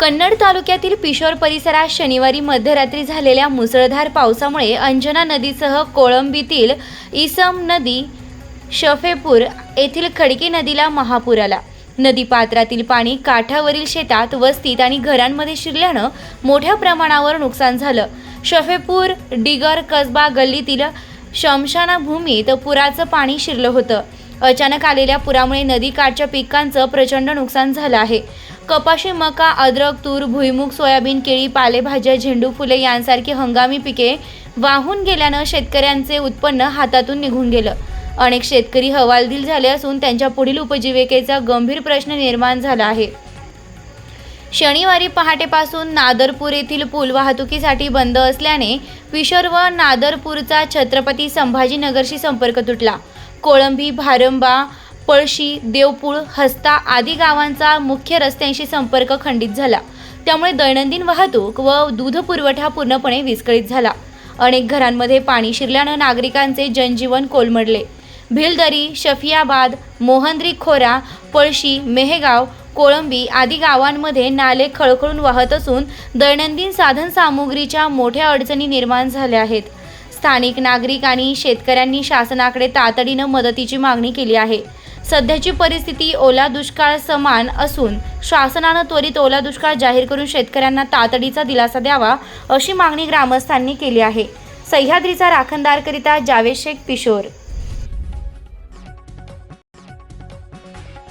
कन्नड तालुक्यातील पिशोर परिसरात शनिवारी मध्यरात्री झालेल्या मुसळधार पावसामुळे अंजना नदीसह कोळंबीतील इसम नदी शफेपूर येथील खडकी नदीला महापूर आला. नदीपात्रातील पाणी काठावरील शेतात वस्तीत आणि घरांमध्ये शिरल्यानं मोठ्या प्रमाणावर नुकसान झालं. शफेपूर डिगर कसबा गल्लीतील शमशानाभूमीत पुराचं पाणी शिरलं होतं. अचानक आलेल्या पुरामुळे नदीकाठच्या पिकांचं प्रचंड नुकसान झालं आहे. कपाशी मका अद्रक तूर भुईमूग सोयाबीन केळी पालेभाज्या झेंडू फुले यांसारखी हंगामी पिके वाहून गेल्यानं शेतकऱ्यांचे उत्पन्न हातातून निघून गेलं. अनेक शेतकरी हवालदिल झाले असून त्यांच्या पुढील उपजीविकेचा गंभीर प्रश्न निर्माण झाला आहे. शनिवारी पहाटेपासून नादरपूर येथील पूल वाहतुकीसाठी बंद असल्याने पिशोर व नादरपूरचा छत्रपती संभाजीनगरशी संपर्क तुटला. कोळंबी भारंबा पळशी देवपूळ हस्ता आदी गावांचा मुख्य रस्त्यांशी संपर्क खंडित झाला. त्यामुळे दैनंदिन वाहतूक व दूध पुरवठा पूर्णपणे विस्कळीत झाला. अनेक घरांमध्ये पाणी शिरल्यानं नागरिकांचे जनजीवन कोलमडले. भिलदरी शफियाबाद मोहंद्री खोरा पळशी मेहेगाव कोळंबी आदी गावांमध्ये नाले खळखळून वाहत असून दैनंदिन साधनसामुग्रीच्या मोठ्या अडचणी निर्माण झाल्या आहेत. स्थानिक नागरिक आणि शेतकऱ्यांनी शासनाकडे तातडीनं मदतीची मागणी केली आहे. सध्याची परिस्थिती ओला दुष्काळ समान असून शासनानं त्वरित ओला दुष्काळ जाहीर करून शेतकऱ्यांना तातडीचा दिलासा द्यावा अशी मागणी ग्रामस्थांनी केली आहे. सह्याद्रीचा राखणदारकरिता जावेद शेख पिशोर